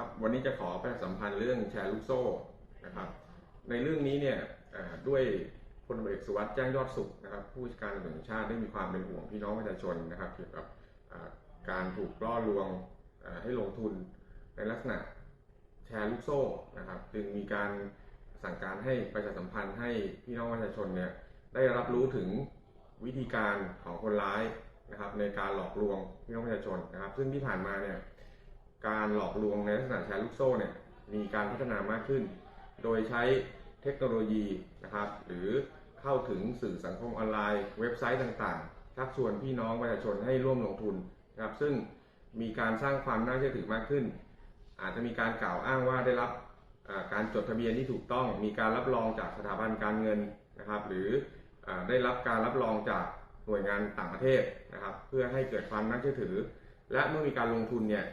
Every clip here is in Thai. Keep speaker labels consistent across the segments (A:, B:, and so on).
A: ครับ วันนี้จะขอประชาสัมพันธ์เรื่องแชร์ลูกโซ่นะครับ ในเรื่องนี้เนี่ยด้วยพลตำรวจเอกสุวัสด์แจ้งยอดสุขนะครับ ผู้จัดการตำรวจแห่งชาติได้มีความเป็นห่วงพี่น้องประชาชนนะครับ เกี่ยวกับการถูกล่อลวงให้ลงทุนในลักษณะแชร์ลูกโซ่นะครับ จึงมีการสั่งการให้ประชาสัมพันธ์ให้พี่น้องประชาชนเนี่ยได้รับรู้ถึงวิธีการของคนร้ายนะครับ ในการหลอกลวงพี่น้องประชาชนนะครับ ซึ่งที่ผ่านมาเนี่ย การหลอกลวงในลักษณะแชร์ลูกโซ่เนี่ยมีการพัฒนามากขึ้น โดยใช้เทคโนโลยีนะครับหรือเข้าถึงสื่อสังคมออนไลน์ เว็บไซต์ต่างๆชักชวนพี่น้องประชาชนให้ร่วมลงทุนนะครับซึ่งมีการสร้างความน่าเชื่อถือมากขึ้น อาจจะมีการกล่าวอ้างว่าได้รับการจดทะเบียนที่ถูกต้อง มีการรับรองจากสถาบันการเงินนะครับ หรืออได้รับการรับรองจากหน่วยงานต่างประเทศนะครับ เพื่อให้เกิดความน่าเชื่อถือ และเมื่อมีการลงทุนเนี่ย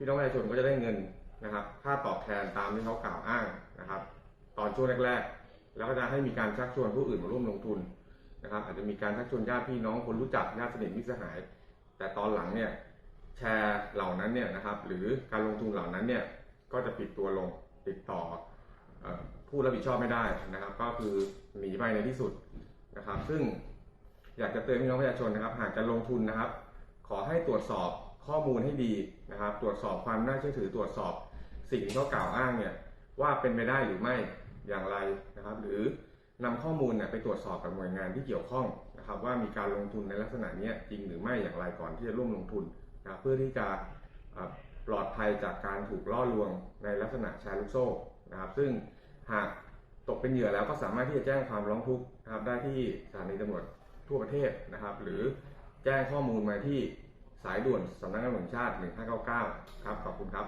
A: พี่น้องประชาชนก็จะได้เงินนะครับ ค่าตอบแทนตามที่เขากล่าวอ้างนะครับ ตอนช่วงแรก ๆ แล้วก็จะให้มีการชักชวนผู้อื่นมาร่วมลงทุนนะครับ อาจจะมีการชักชวนญาติพี่น้องคนรู้จักญาติสนิทมิตรสหาย แต่ตอนหลังเนี่ยแชร์เหล่านั้นเนี่ยนะครับ หรือการลงทุนเหล่านั้นเนี่ยก็จะปิดตัวลงติดต่ออผู้รับผิดชอบไม่ได้นะครับ ก็คือหนีไปในที่สุดนะครับ ซึ่งอยากจะเตือนพี่น้องประชาชนนะครับ หากจะลงทุนนะครับ ขอให้ตรวจสอบ ข้อมูลให้ดีนะครับ ตรวจสอบความน่าเชื่อถือตรวจสอบสิ่งที่เขากล่าวอ้างเนี่ยว่าเป็นไปได้หรือไม่อย่างไรนะครับ หรือนำข้อมูลเนี่ยไปตรวจสอบกับหน่วยงานที่เกี่ยวข้องนะครับ ว่ามีการลงทุนในลักษณะนี้จริงหรือไม่อย่างไรก่อนที่จะร่วมลงทุนนะครับเพื่อที่จะปลอดภัยจากการถูกล่อลวงในลักษณะแชร์ลูกโซ่นะครับ ซึ่งหากตกเป็นเหยื่อแล้วก็สามารถที่จะแจ้งความร้องทุกข์นะครับได้ที่สถานีตำรวจทั่วประเทศนะครับ หรือแจ้งข้อมูลมาที่ สายด่วนสำนักงานตำรวจแห่งชาติ 1599 ครับ ขอบคุณครับ